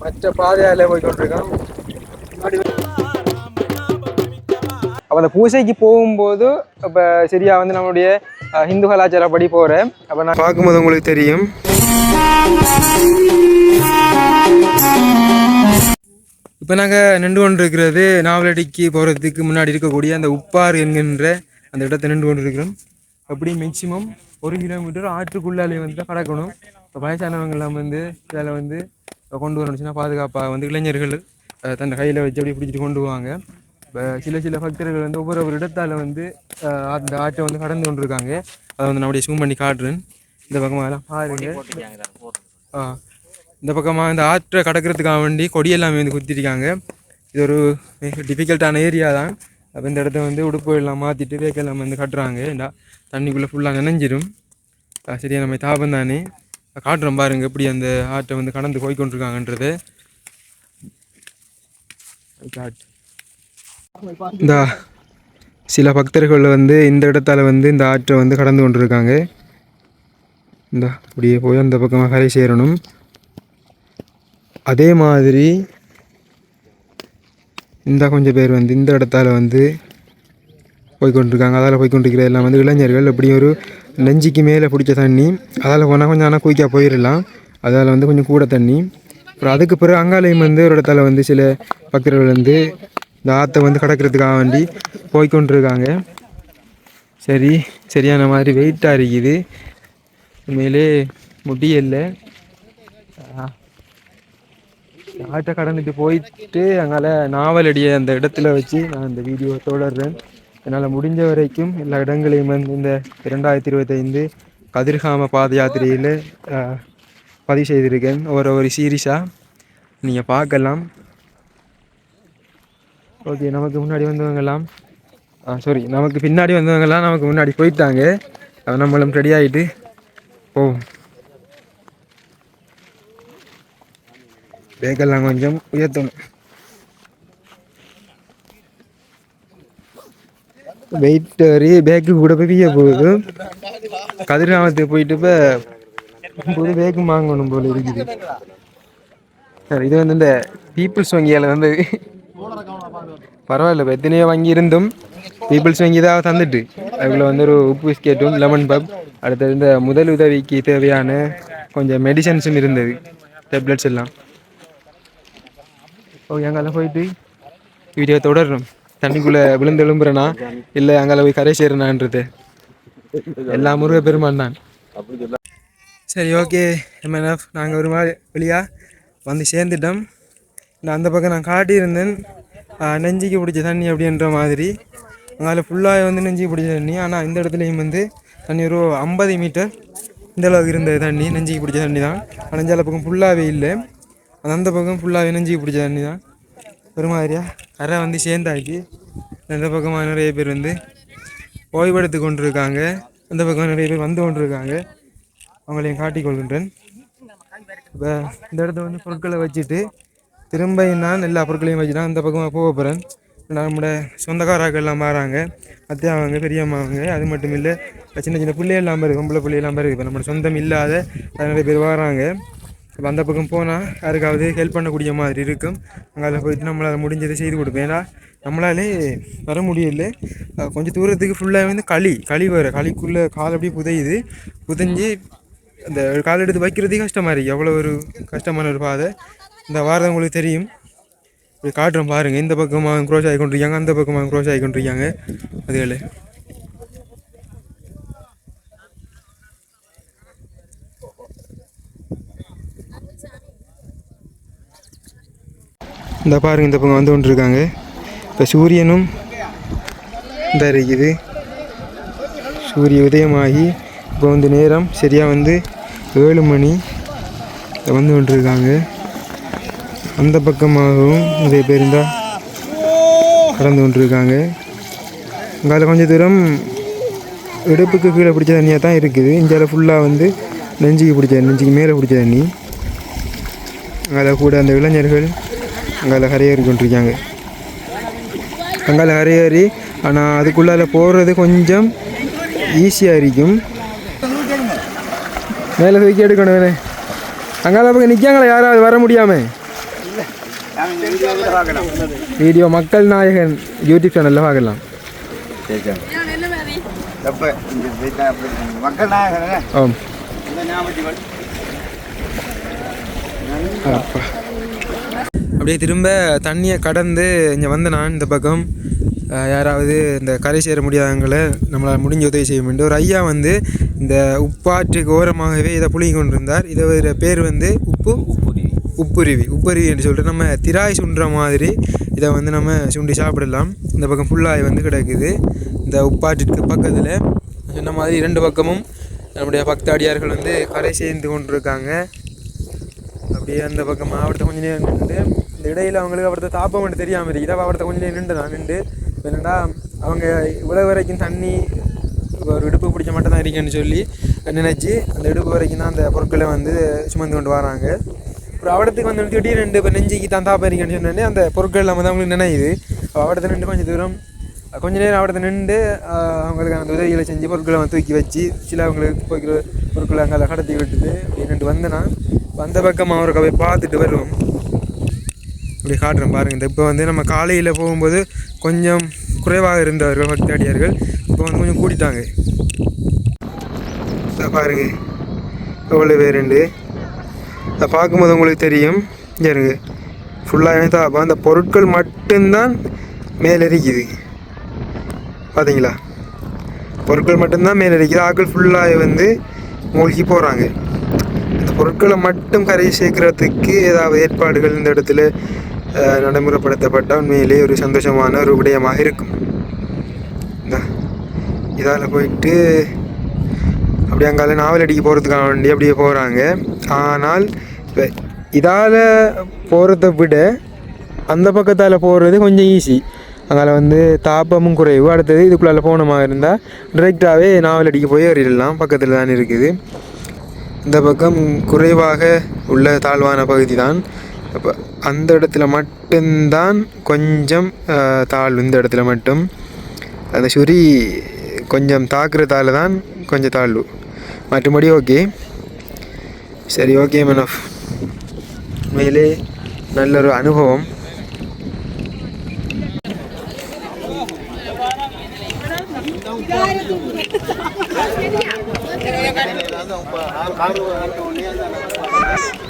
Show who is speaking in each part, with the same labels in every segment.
Speaker 1: மற்ற பாதையால போய் கொண்டிருக்கோம் அப்போ அந்த பூசைக்கு போகும்போது இப்போ சரியா வந்து நம்மளுடைய ஹிந்து கலாச்சாரப்படி போகிறேன் அப்போ நான் பார்க்கும்போது உங்களுக்கு தெரியும். இப்போ நாங்கள் நின்று கொண்டு இருக்கிறது நாவலடிக்கு போகிறதுக்கு முன்னாடி இருக்கக்கூடிய அந்த உப்பாறு என்கின்ற அந்த இடத்தை நின்று கொண்டு இருக்கிறோம் அப்படி மேக்சிமம் ஒரு கிலோமீட்டர் ஆற்றுக்குள்ளாலே வந்து தான் கடக்கணும். இப்போ வயசானவங்கெல்லாம் வந்து இதில் வந்து கொண்டு வரணுச்சுன்னா பாதுகாப்பாக வந்து இளைஞர்கள் தன் கையில் வச்சு அப்படி பிடிச்சிட்டு கொண்டு போவாங்க. இப்போ சில சில பக்தர்கள் வந்து ஒவ்வொரு ஒரு இடத்தால் வந்து அந்த ஆற்றை வந்து கடந்து கொண்டு இருக்காங்க அதை வந்து நான் அப்படியே ஜூம் பண்ணி காட்டுறேன். இந்த பக்கமாக எல்லாம் பாருங்க. ஆ இந்த பக்கமாக இந்த ஆற்றை கடக்கிறதுக்காக வேண்டி கொடியெல்லாமே வந்து குத்திருக்காங்க. இது ஒரு டிஃபிகல்ட்டான ஏரியா தான். அப்போ இந்த இடத்த வந்து உடுப்பு எல்லாம் மாற்றிட்டு வேக்கெல்லாம் வந்து கட்டுறாங்க. தண்ணிக்குள்ளே ஃபுல்லாக நனைஞ்சிரும். ஆ, சரியா நம்ம தாபம் தானே. காட்டுறோம் பாருங்க எப்படி அந்த ஆற்றை வந்து கடந்து போய்கொண்டிருக்காங்கன்றது இந்த சில பக்தர்கள் வந்து இந்த இடத்தால் வந்து இந்த ஆற்றை வந்து கடந்து கொண்டிருக்காங்க. இந்த அப்படியே போய் அந்த பக்கமாக கரை சேரணும். அதே மாதிரி இந்த கொஞ்சம் பேர் வந்து இந்த இடத்தால வந்து போய்கொண்டிருக்காங்க அதால் போய்கொண்டிருக்கிற எல்லாம் வந்து இளைஞர்கள் எப்படி ஒரு நெஞ்சிக்கு மேலே பிடிச்ச தண்ணி அதால் போனால் கொஞ்சம் ஆனால் குயிக்காக போயிடலாம் அதால் வந்து கொஞ்சம் கூட தண்ணி. அப்புறம் அதுக்கு பிறகு அங்காலயம் வந்து ஒரு இடத்துல வந்து சில பக்தர்கள் வந்து இந்த ஆற்றை வந்து கடக்கிறதுக்காக வேண்டி போய்கொண்டிருக்காங்க சரி சரியான மாதிரி வெயிட்டாக இருக்குது. உண்மையிலே முடியல ஆட்டை கடந்துட்டு போயிட்டு அங்கால நாவலடிய அந்த இடத்துல வச்சு நான் இந்த வீடியோ தொடர்றேன். என்னால் முடிஞ்ச வரைக்கும் எல்லா இடங்களையும் வந்து இந்த இரண்டாயிரத்தி இருபத்தைந்து கதிர்காம பாத யாத்திரையில் பதிவு செய்திருக்கேன். ஒரு ஒரு சீரீஸாக நீங்கள் பார்க்கலாம். ஓகே நமக்கு முன்னாடி வந்தவங்கெல்லாம் ஆ சாரி நமக்கு பின்னாடி வந்தவங்கெல்லாம் நமக்கு முன்னாடி போயிட்டாங்க. நம்மளும் ரெடி ஆகிட்டு போவோம். பேக்கெல்லாம் கொஞ்சம் உயர்த்தணும். வெயிட் வரையே பேக்கு கூட போய் போகுது. கதிர்காமத்துக்கு போயிட்டு இப்போ புது பேக்கு வாங்கணும் போல இருக்குது. சார் இது வந்து இந்த பீப்புள்ஸ் வங்கியால் வந்து பரவாயில்ல இப்போ எத்தனையோ வங்கி இருந்தும் பீப்புள்ஸ் வங்கி தான் தந்துட்டு. அதுக்குள்ள வந்து ஒரு உப்பு பிஸ்கெட்டும் லெமன் பப் அடுத்தது இந்த முதல் உதவிக்கு தேவையான கொஞ்சம் மெடிசன்ஸும் இருந்தது டேப்லெட்ஸ் எல்லாம். ஓகே அங்கெல்லாம் போயிட்டு? வீடியோ தொடரணும். தண்ணிக்குள்ளே விழுந்து எழும்புறேனா? இல்லை அங்கே போய் கரை சேரனான்றது. எல்லா முருக பெருமான் தான். சரி ஓகே எம்என்எஃப் நாங்கள் ஒரு மாதிரி வெளியாக வந்து சேர்ந்துட்டோம். நான் அந்த பக்கம் நான் காட்டியிருந்தேன். நெஞ்சிக்கு பிடிச்ச தண்ணி அப்படின்ற மாதிரி. அங்கால ஃபுல்லாக வந்து நெஞ்சிக்கு பிடிச்ச தண்ணி. ஆனால் இந்த இடத்துலையும் வந்து தண்ணி ஒரு ஐம்பது மீட்டர் இந்த அளவுக்கு இருந்தது தண்ணி நெஞ்சிக்கு பிடிச்ச தண்ணி தான் ஆனால் இந்த பக்கம் ஃபுல்லாகவே இல்லை. அந்த பக்கம் ஃபுல்லாகவே நெஞ்சிக்கு பிடிச்ச தண்ணி தான் ஒரு மாதிரியாக கரை வந்து சேர்ந்தாக்கி அந்த பக்கமாக நிறைய பேர் வந்து ஓய்வெடுத்து கொண்டிருக்காங்க. அந்த பக்கம் நிறைய பேர் வந்து கொண்டிருக்காங்க. அவங்களையும் காட்டிக்கொள்கின்றேன் இப்போ இந்த இடத்த வந்து பொருட்களை வச்சுட்டு திரும்ப நான் எல்லா பொருட்களையும் வச்சு தான் அந்த பக்கமாக போக போகிறேன் நம்மளோட சொந்தக்காராக்கள் எல்லாம் வராங்க. அத்தியாவங்க பெரியம்மாவங்க அது மட்டும் இல்லை சின்ன சின்ன பிள்ளையெல்லாம் இருக்குது பொம்பளை பிள்ளையெல்லாம் இருக்குது இப்போ நம்மளோட சொந்தம் இல்லாத நிறைய பேர் வராங்க. இப்போ அந்த பக்கம் போனால் யாருக்காவது ஹெல்ப் பண்ணக்கூடிய மாதிரி இருக்கும். அங்கே அதில் போயிட்டு நம்மளால் முடிஞ்சதை செய்து கொடுப்பேன் ஏன்னா நம்மளாலே வர முடியல. கொஞ்சம் தூரத்துக்கு ஃபுல்லாக வந்து களி களி வேறு களிக்குள்ளே கால் அப்படியே புதையுது. புதைஞ்சு அந்த கால் எடுத்து வைக்கிறதே கஷ்டமாக இருக்குது எவ்வளோ ஒரு கஷ்டமான ஒரு பாதை. இந்த வாரம் உங்களுக்கு தெரியும். இப்படி காட்டுறோம் பாருங்கள் இந்த பக்கமாக க்ரோஸ் ஆகி கொண்டிருக்காங்க அந்த பக்கமாக க்ரோஸ் ஆகி கொண்டிருக்காங்க அதுகளே. இந்த பாருங்க இந்த பக்கம் வந்து கொண்டிருக்காங்க. இப்போ சூரியனும் இந்த இருக்குது. சூரிய உதயமாகி இப்போ வந்து நேரம் சரியாக வந்து ஏழு மணி. இப்ப வந்து கொண்டிருக்காங்க. அந்த பக்கமாகவும் நிறைய பேர் இருந்தால் கடந்து கொண்டிருக்காங்க. அதில் கொஞ்சம் தூரம் இடுப்புக்கு கீழே பிடிச்ச தண்ணியாக தான் இருக்குது. இந்தியாவில் ஃபுல்லாக வந்து நெஞ்சுக்கு பிடிச்ச நெஞ்சுக்கு மேலே பிடிச்ச தண்ணி. அதில் கூட அந்த இளைஞர்கள் அங்கால கரையேறி கொண்டிருக்காங்க. அங்கால கரையேறி ஆனால் அதுக்குள்ளால போடுறது கொஞ்சம் ஈஸியாக இருக்கும். மேலே தூக்கி எடுக்கணும் அங்கால பக்கம் நிற்காங்களா யாராவது வர முடியாமல் வீடியோ மக்கள் நாயகன் யூடியூப் சேனலில் பார்க்கலாம்.
Speaker 2: மக்கள் நாயகன்
Speaker 1: ஆம். அப்பா. அப்படியே திரும்ப தண்ணியை கடந்து இங்கே வந்த நான் இந்த பக்கம் யாராவது இந்த கரை சேர முடியாதவங்களை நம்மளால் முடிஞ்ச உதவி செய்ய வேண்டும். ஒரு ஐயா வந்து இந்த உப்பாற்றுக்கு ஓரமாகவே இதை புழுங்கி கொண்டிருந்தார். இதை பேர் வந்து உப்பு உப்புருவி. உப்பருவி. என்று சொல்லிட்டு நம்ம திராய் சுண்டுற மாதிரி இதை வந்து நம்ம சுண்டி சாப்பிடலாம். இந்த பக்கம் ஃபுல்லாக வந்து கிடக்குது. இந்த உப்பாற்றிற்கு பக்கத்தில் சொன்ன மாதிரி ரெண்டு பக்கமும் நம்முடைய பக்தாடியார்கள் வந்து கரை சேர்ந்து கொண்டிருக்காங்க. அப்படியே அந்த பக்கம் மாவட்டத்தை கொஞ்ச நேரம் இந்த இடையில் அவங்களுக்கு அவர்த்த தாப்பம் மட்டும் தெரியாமல் இருக்குது இதை அவர்த்த கொஞ்சம் நேரம் நின்று தான் நின்று என்னடா அவங்க இவ்வளோ வரைக்கும் தண்ணி ஒரு இடுப்பு பிடிச்ச மட்டும் தான் இருக்குன்னு சொல்லி நினச்சி அந்த இடுப்பு வரைக்கும் தான் அந்த பொருட்களை வந்து சுமந்து கொண்டு வராங்க. அப்புறம் அவடத்துக்கு வந்து திடீர்னு ரெண்டு இப்போ நெஞ்சிக்கு தான் தாப்பம் இருக்குன்னு சொன்னோடனே அந்த பொருட்கள் நம்ம தான் அவங்களுக்கு நினையுது. அவடத்தை நின்று கொஞ்சம் தூரம் கொஞ்ச நேரம் அவடத்தை நின்று அவங்களுக்கு அந்த உதவிகளை செஞ்சு பொருட்களை வந்து தூக்கி வச்சு சில அவங்களுக்கு போய்க்கிற பொருட்களை அங்கே கடத்தி விட்டுட்டு நின்று வந்தேன்னா வந்த பக்கம் அவருக்கு போய் பார்த்துட்டு வருவோம். இப்படி காட்டுறேன் பாருங்கள் இந்த இப்போ வந்து நம்ம காலையில் போகும்போது கொஞ்சம் குறைவாக இருந்தவர்கள் பக்தாடியார்கள் இப்போ வந்து கொஞ்சம் கூட்டிட்டாங்க இதை பாருங்க. எவ்வளோ பேருண்டு அதை பார்க்கும்போது உங்களுக்கு தெரியும். இருங்க. ஃபுல்லாக இணைத்தா அப்போ அந்த பொருட்கள் மட்டும்தான் மேலே இருக்குது பார்த்தீங்களா பொருட்கள் மட்டும்தான் மேலே இருக்குது ஆட்கள் ஃபுல்லாக வந்து மூழ்கி போகிறாங்க இந்த பொருட்களை மட்டும் கரை சேர்க்குறதுக்கு ஏதாவது ஏற்பாடுகள் இந்த இடத்துல நடைமுறைப்படுத்தப்பட்ட உண்மையிலேயே உண்மையிலே ஒரு சந்தோஷமான ஒரு விடயமாக இருக்கும். இதால் போயிட்டு அப்படி அங்கால நாவல் அடிக்க போகிறதுக்காக வேண்டி அப்படியே போகிறாங்க ஆனால் இப்போ இதால் போகிறத விட அந்த பக்கத்தால் போகிறது கொஞ்சம் ஈஸி அங்கால வந்து தாப்பமும் குறைவு. அடுத்தது இதுக்குள்ளால் போனமாக இருந்தால் டிரெக்டாகவே நாவல் அடிக்க போய் ஏறிடலாம். பக்கத்தில் தான் இருக்குது. இந்த பக்கம் குறைவாக உள்ள தாழ்வான பகுதி தான் அப்போ அந்த இடத்துல மட்டும்தான் கொஞ்சம் தாழ்வு இந்த இடத்துல மட்டும். அந்த சுரி கொஞ்சம் தாக்குறதால தான் கொஞ்சம் தாழ்வு மற்றபடி ஓகே. சரி ஓகே மேனஃப் உண்மையிலே நல்ல ஒரு அனுபவம்.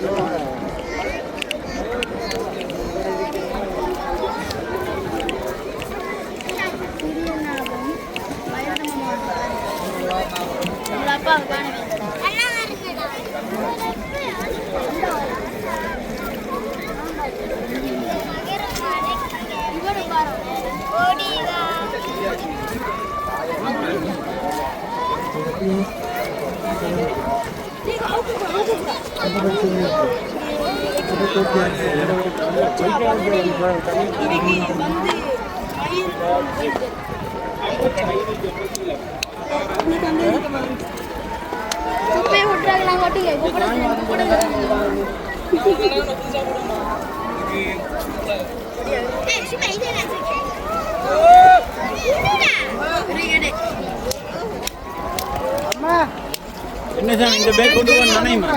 Speaker 2: என்ன சாமி இந்த பேக் கொண்டு போய் நனையுமா?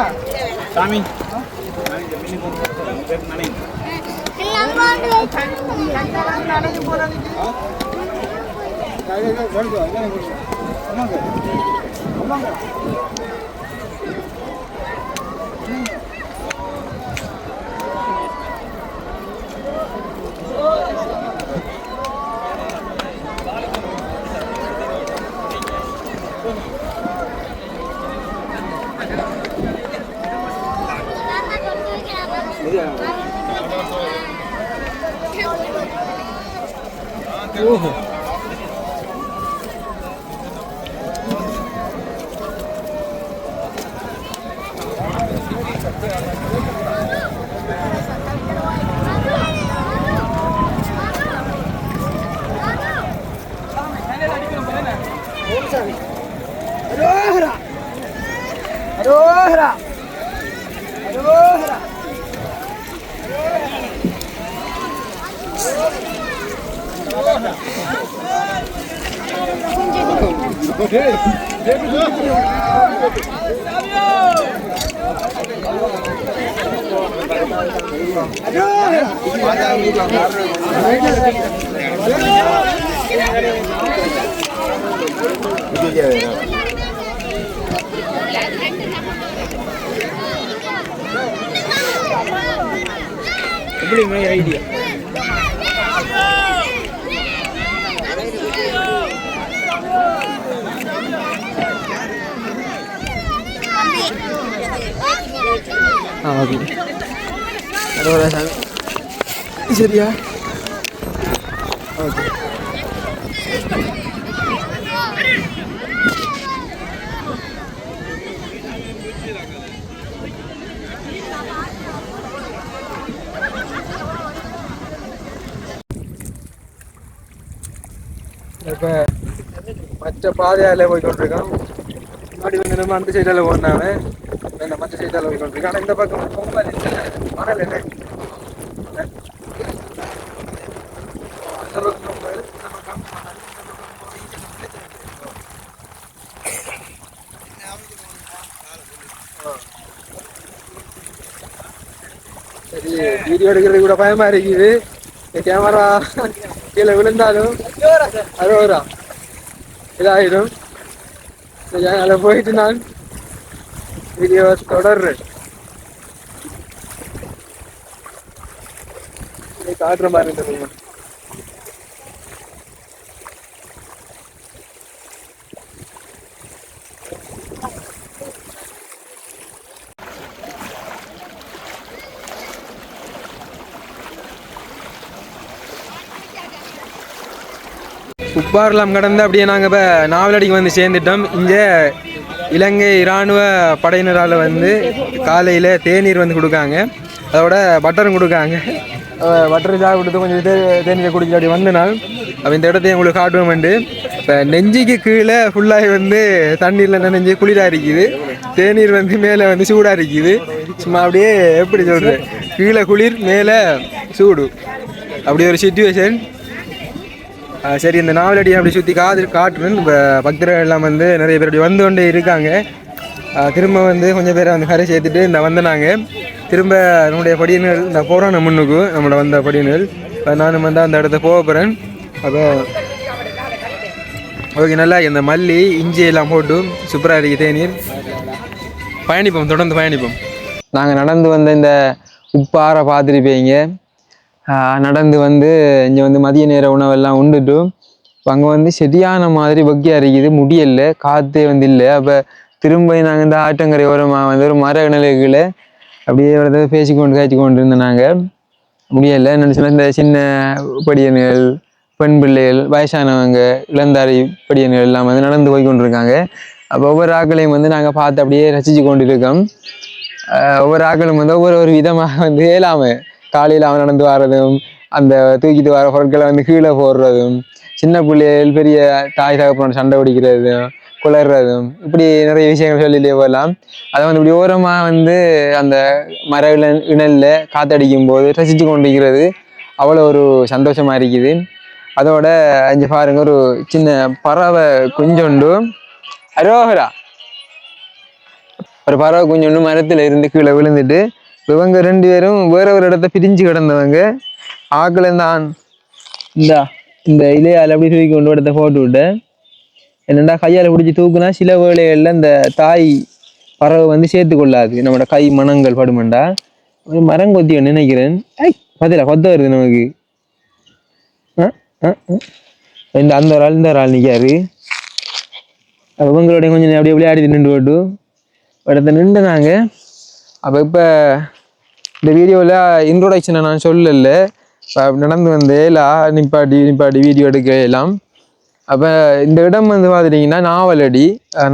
Speaker 2: சாமி. நனையும் అరోహర అరోహర అరోహర అరోహర எப்படி மாதிரி ஐடியா
Speaker 1: ஆ ஓகே அரோரா சாமி சரியா ஓகே இப்போ மற்ற பாதையால் போய் கொண்டிருக்கோம் முன்னாடி வந்து நம்ம அந்த சைடால் போனாவே இந்த மற்ற சைடால் போய் கொண்டிருக்கோம் ஆனால் இந்த பக்கம் பொங்கல் இல்லை. மணல் இல்லை சரி வீடியோ எடுக்கிறது கூட பயமா இருக்குது. கேமரா கீழே விழுந்தாலும் அது வரும் இதாயிடும். அதில் போயிட்டு நான் வீடியோ தொடர்றேன். காட்டுற மாதிரி இருந்தது உப்பார்லாம் கடந்து அப்படியே நாங்கள் இப்போ நாவலடிக்கு வந்து சேர்ந்துட்டோம். இங்கே இலங்கை இராணுவ படையினரால் வந்து காலையில் தேநீர் வந்து கொடுக்காங்க. அதோட பட்டரும் கொடுக்காங்க. பட்டர் சாப்பிட்டு கொஞ்சம் தே தேநீரை குடிச்சு அப்படி வந்தனால் நான் அப்போ இந்த இடத்தையும் உங்களுக்கு காட்டுவோம் வந்து இப்போ நெஞ்சிக்கு கீழே ஃபுல்லாகி வந்து தண்ணீரில் நெஞ்சு குளிராக இருக்குது. தேநீர் வந்து மேலே வந்து சூடாக இருக்குது. சும்மா அப்படியே எப்படி சொல்கிறது கீழே குளிர் மேலே சூடு. அப்படி ஒரு சுச்சுவேஷன் சரி இந்த நாவலடி அப்படி சுற்றி காது காட்டுறேன் இப்போ பக்தர்கள் எல்லாம் வந்து நிறைய பேர் அப்படி வந்து கொண்டே இருக்காங்க. திரும்ப வந்து கொஞ்சம் பேரை வந்து கரை சேர்த்துட்டு இந்த வந்தனாங்க. திரும்ப நம்முடைய படியினர் இந்த போகிறான முன்னுக்கு நம்மளை வந்த படியினர். நானும் வந்து அந்த இடத்த போக போகிறேன் அப்போ ஓகே நல்லா இந்த மல்லி இஞ்சி எல்லாம் போட்டு சூப்பராக இருக்குது தேநீர். பயணிப்போம் தொடர்ந்து பயணிப்போம். நாங்கள் நடந்து வந்த இந்த உப்பாரை பார்த்துருப்பீங்க நடந்து வந்து இங்கே வந்து மதிய நேர உணவெல்லாம் உண்டுட்டு அங்கே வந்து சரியான மாதிரி பக்கியாக இருக்குது முடியல காற்றே வந்து இல்லை. அப்போ திரும்ப நாங்கள் இந்த ஆற்றங்கரை ஓரமாக வந்து ஒரு மர நிலைகளை அப்படியே வந்து பேசிக்கொண்டு காய்ச்சி கொண்டு இருந்தோம் நாங்கள் முடியலை நினச்சினா இந்த சின்ன படியன்கள் பெண் பிள்ளைகள் வயசானவங்க இளந்தாரி படியன்கள் எல்லாம் வந்து நடந்து போய் கொண்டிருக்காங்க. அப்போ ஒவ்வொரு ஆக்களையும் வந்து நாங்கள் பார்த்து அப்படியே ரசித்து கொண்டு இருக்கோம் ஒவ்வொரு ஆக்களும் வந்து ஒவ்வொரு ஒரு விதமாக வந்து ஏழாமல் காலையில் அவன் நடந்து வர்றதும் அந்த தூக்கிட்டு வர பொருட்களை வந்து கீழே போடுறதும் சின்ன பிள்ளைகள் பெரிய தாய் தகப்பனோட சண்டை பிடிக்கிறதும் குளர்றதும் இப்படி நிறைய விஷயங்கள் சொல்லிட்டே போகலாம். அதை வந்து இப்படி ஓரமாக வந்து அந்த மர இன இணலில் காத்தடிக்கும் போது ரசித்து கொண்டிருக்கிறது அவ்வளோ ஒரு சந்தோஷமாக இருக்குது. அதோட அஞ்சு பாருங்க ஒரு சின்ன பறவை குஞ்சொண்டு. அரோகரா ஒரு பறவை குஞ்சொண்டு மரத்தில் இருந்து கீழே விழுந்துட்டு இவங்க ரெண்டு பேரும் வேற ஒரு இடத்த பிரிஞ்சு கிடந்தவங்க. ஆக்கள் தான் இந்தா இந்த இலையால் அப்படி தூக்கி கொண்டு இடத்த போட்டு விட்டேன். என்னடா கையால் பிடிச்சி தூக்குனா சில வேலைகளில் இந்த தாய் பறவை வந்து சேர்த்து கொள்ளாது நம்மளோட கை மனங்கள் படுமெண்டா. ஒரு மரம் கொத்தி நினைக்கிறேன். ஐ பதில கொத்த வருது நமக்கு. ஆ ஆ இந்த அந்த ஒரு ஆள் இந்த ஒரு ஆள் நிற்காரு இவங்களோட கொஞ்சம் அப்படியே விளையாடி நின்று போட்டு. இடத்த நின்றுனாங்க. அப்போ இப்போ இந்த வீடியோவில் இன்ட்ரோடக்ஷனை நான் சொல்லல. நடந்து வந்து வந்தேலா நிப்பாடி நிப்பாடி வீடியோ எடுக்க எல்லாம். அப்போ இந்த இடம் வந்து பார்த்துட்டிங்கன்னா நாவலடி.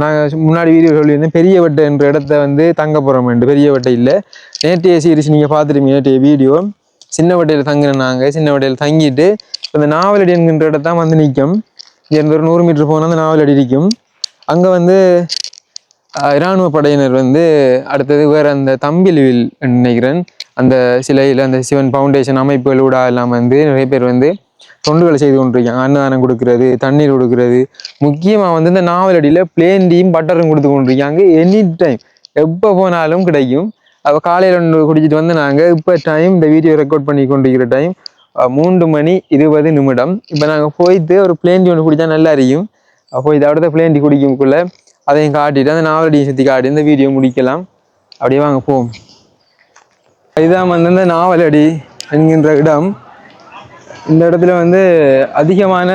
Speaker 1: நாங்கள் முன்னாடி வீடியோ சொல்லியிருந்தேன் பெரியவட்டை என்ற இடத்த வந்து தங்க போகிறோம் பெரியவட்டை இல்லை. நேற்றைய சீரிஸ் நீங்கள் பார்த்துருப்பீங்க நேற்றைய வீடியோ சின்ன வட்டையில் தங்கினோம் நாங்கள் சின்ன வட்டையில் தங்கிட்டு இந்த நாவலடி என்கின்ற இடத்தான் வந்து நிற்கும் இங்கேருந்து ஒரு நூறு மீட்டர் போனால் அந்த நாவலடி நிற்கும் அங்கே வந்து இராணுவ படையினர் வந்து அடுத்தது வேறு அந்த தம்பிலுவில் நினைக்கிறேன். அந்த சிலையில் அந்த சிவன் ஃபவுண்டேஷன் அமைப்புகளோட எல்லாம் வந்து நிறைய பேர் வந்து தொண்டுகளை செய்து கொண்டிருக்காங்க. அன்னதானம் கொடுக்கறது தண்ணீர் கொடுக்கறது. முக்கியமாக வந்து இந்த நாவலடியில் பிளேன் டீயும் பட்டரும் கொடுத்து கொண்டிருக்காங்க. எனி டைம் எப்போ போனாலும் கிடைக்கும். அப்போ காலையில் ஒன்று குடிச்சிட்டு வந்து நாங்கள் இப்போ டைம் இந்த வீடியோ ரெக்கார்ட் பண்ணி கொண்டிருக்கிற டைம் மூன்று மணி இருபது நிமிடம். இப்போ நாங்கள் போயிட்டு ஒரு பிளேன் டீ ஒன்று குடித்தா நல்லா இருக்கும். அப்போ இதை அடுத்த பிளேன் டீ குடிக்கும்குள்ள அதையும் காட்டிட்டு அந்த நாவலடியை சுற்றி காட்டி இந்த வீடியோ முடிக்கலாம். அப்படியே வாங்க போவோம். இதுதான் வந்து இந்த நாவலடி என்கின்ற இடம். இந்த இடத்துல வந்து அதிகமான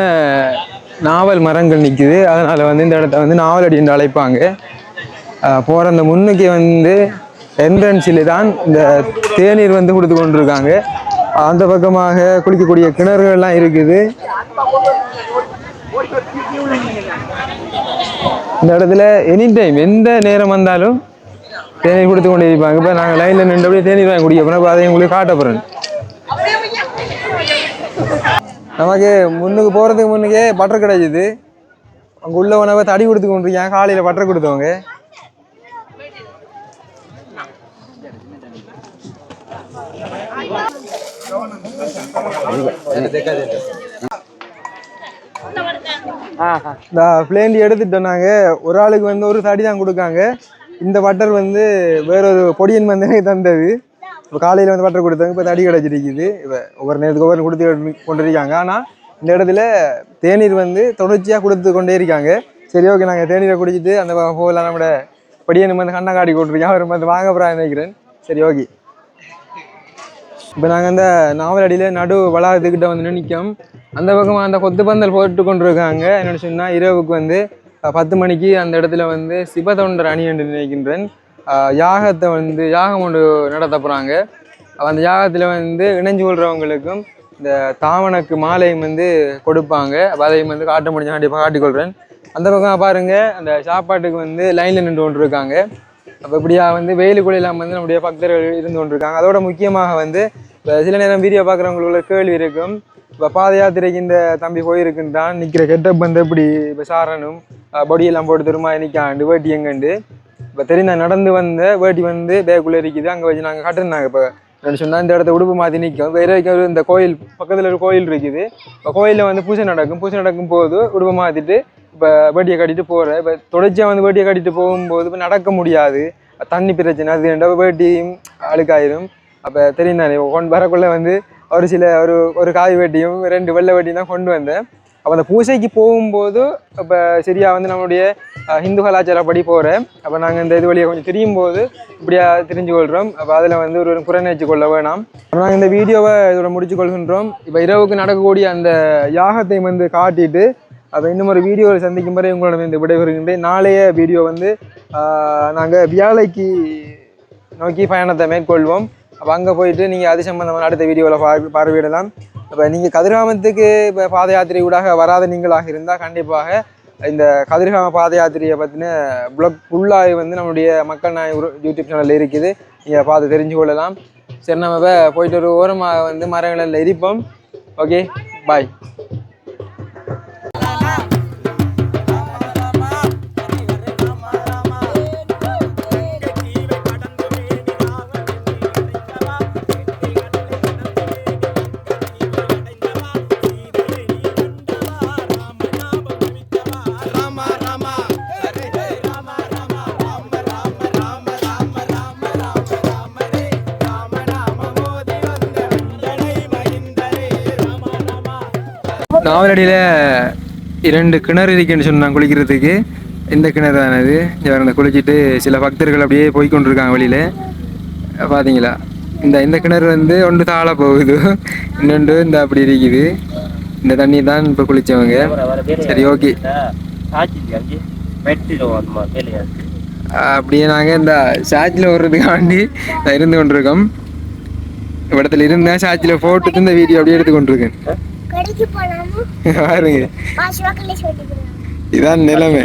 Speaker 1: நாவல் மரங்கள் நிற்குது அதனால் வந்து இந்த இடத்த வந்து நாவலடி என்று அழைப்பாங்க. போகிற அந்த முன்னுக்கு வந்து என்ட்ரன்ஸில் தான் இந்த தேநீர் வந்து கொடுத்து கொண்டிருக்காங்க. அந்த பக்கமாக குளிக்கக்கூடிய கிணறுகள்லாம் இருக்குது. இந்த இடத்துல எனி டைம் எந்த நேரம் வந்தாலும் தேநீர் கொடுத்து கொண்டு இருப்பாங்க இப்போ நாங்கள் லைனில் நின்றபடியே தேநீர் வாங்கி குடிக்க போகிறோம் இப்போ அதை உங்களுக்கு காட்ட போகிறேன் நமக்கு முன்னுக்கு போகிறதுக்கு முன்னுக்கே பட்டர் கிடைச்சிது அங்கே உள்ள உணவை தடி கொடுத்து கொண்டிருக்காங்க. காலையில் பட்டர் கொடுத்தவங்க. பிளேண்டி எடுத்துட்டோம் நாங்கள் ஒரு ஆளுக்கு வந்து ஒரு தடி தான் கொடுக்காங்க. இந்த பட்டர் வந்து வேறொரு பொடியன் வந்து எனக்கு தந்தது. இப்போ காலையில் வந்து பட்டர் கொடுத்தாங்க இப்போ தடி கிடச்சிருக்குது. இப்போ ஒவ்வொரு நேரத்துக்கு ஒவ்வொரு கொடுத்து கொண்டிருக்காங்க. ஆனால் இந்த இடத்துல தேநீர் வந்து தொடர்ச்சியாக கொடுத்து கொண்டே இருக்காங்க. சரி ஓகே நாங்கள் தேநீரை குடிச்சிட்டு அந்த பக்கம் போகலாம் நம்மளோட பொடியன் வந்து கண்ணை காட்டி கொண்டிருக்கேன் அவர் வந்து வாங்க போகிறா நினைக்கிறேன். சரி ஓகே இப்போ நாங்கள் அந்த நாவலடியில் நடு வளாகத்துக்கிட்ட வந்து நிற்கும் அந்த பக்கம் அந்த கொத்து பந்தல் போட்டு கொண்டிருக்காங்க. என்னென்னு சொன்னால் இரவுக்கு வந்து பத்து மணிக்கு அந்த இடத்துல வந்து சிவதொண்டர் அணி என்று நினைக்கின்றேன். யாகத்தை வந்து யாகம் ஒன்று நடத்த போகிறாங்க அந்த யாகத்தில் வந்து இணைஞ்சு கொள்கிறவங்களுக்கும் இந்த தாவணக்கு மாலையும் வந்து கொடுப்பாங்க. அதையும் வந்து காட்ட முடிஞ்ச கண்டிப்பாக காட்டிக்கொள்கிறேன் அந்த பக்கம் பாருங்கள் அந்த சாப்பாட்டுக்கு வந்து லைனில் நின்று கொண்டு இருக்காங்க அப்போ இப்படியா வந்து வெயிலுக்குள்ள இல்லாமல் வந்து நம்முடைய பக்தர்கள் இருந்து கொண்டிருக்காங்க. அதோட முக்கியமாக வந்து இப்போ சில நேரம் வீடியோ பார்க்குறவங்களுக்கு கேள்வி இருக்கும். இப்போ பாத யாத்திரைக்கு இந்த தம்பி போயிருக்குன்னு தான் நிற்கிற கெட்டப் வந்து இப்படி இப்போ சாரணும் பொடியெல்லாம் போட்டு திரும்ப நிற்காண்டு வேட்டி எங்கண்டு? இப்போ தெரிந்த நடந்து வந்த வேட்டி வந்து பேக்குள்ளே இருக்குது. அங்கே வச்சு நாங்கள் கட்டிருந்தாங்க இப்போ. ரெண்டு சொன்னால் இந்த இடத்த உடுப்பு மாற்றி நிற்கும் வேறு இருக்கிற இந்த கோயில் பக்கத்தில் ஒரு கோயில் இருக்குது. இப்போ கோயிலில் வந்து பூஜை நடக்கும். பூஜை நடக்கும் போது உடுப்பு மாற்றிட்டு இப்போ வேட்டியை கட்டிட்டு போகிறேன் இப்போ தொடர்ச்சியாக வந்து வேட்டியை கட்டிட்டு போகும்போது இப்போ நடக்க முடியாது. தண்ணி பிரச்சனை அது ரெண்டா வேட்டியும் அழுக்காயிரும். அப்போ தெரியும் தானே கொண்டு வரக்குள்ளே வந்து ஒரு சில ஒரு ஒரு காய் வேட்டியும் ரெண்டு வெள்ளை வேட்டியும் தான் கொண்டு வந்தேன். அப்போ அந்த பூஜைக்கு போகும்போது இப்போ சரியாக வந்து நம்மளுடைய ஹிந்து கலாச்சாரப்படி போகிறேன் அப்போ நாங்கள் இந்த இது வழியாக கொஞ்சம் தெரியும் போது இப்படியா தெரிஞ்சு கொள்கிறோம் அப்போ அதில் வந்து ஒரு குறைநேச்சு கொள்ள வேணாம். அப்போ நாங்கள் இந்த வீடியோவை இதோட முடிச்சு கொள்கின்றோம். இப்போ இரவுக்கு நடக்கக்கூடிய அந்த யாகத்தை வந்து காட்டிட்டு அப்போ இன்னும் ஒரு வீடியோவில் சந்திக்கும் வரை உங்களோட இந்த விடைபெறுகின்றேன். நாளைய வீடியோ வந்து நாங்கள் வியாழைக்கு நோக்கி பயணத்தை மேற்கொள்வோம். அப்போ அங்கே போயிட்டு நீங்கள் அது சம்மந்தமான அடுத்த வீடியோவில் பார் பார்வையிடலாம். அப்போ நீங்கள் கதிர்காமத்துக்கு இப்போ பாத யாத்திரை ஊடாக வராத நீங்களாக இருந்தால் கண்டிப்பாக இந்த கதிர்காம பாத யாத்திரையை பற்றின ப்ளக் ஃபுல்லாக வந்து நம்மளுடைய மக்கள் நாய் யூடியூப் சேனலில் இருக்குது. நீங்கள் பார்த்து தெரிஞ்சு கொள்ளலாம். சரி நம்ம போயிட்டு ஒரு ஓரமாக வந்து மரங்களில் இருப்போம் ஓகே பாய் நாவலடியில் இரண்டு கிணறு இருக்குன்னு சொன்னாங்க குளிக்கிறதுக்கு. இந்த கிணறு தானது இந்த குளிச்சுட்டு சில பக்தர்கள் அப்படியே போய்கொண்டிருக்காங்க வெளியில். பார்த்தீங்களா இந்த இந்த கிணறு வந்து ஒன்று தாழ போகுது. இன்னொன்று இந்த அப்படி இருக்குது. இந்த தண்ணி தான் இப்போ குளித்தவங்க சரி ஓகே. அப்படியே நாங்கள் இந்த சாட்சியில் வர்றதுக்காண்டி இருந்து கொண்டிருக்கோம். இடத்துல இருந்தேன் சாட்சியில் போட்டுட்டு இந்த வீடியோ அப்படியே எடுத்து கொண்டிருக்கேன் பாருங்க. இதான் நிலைமை.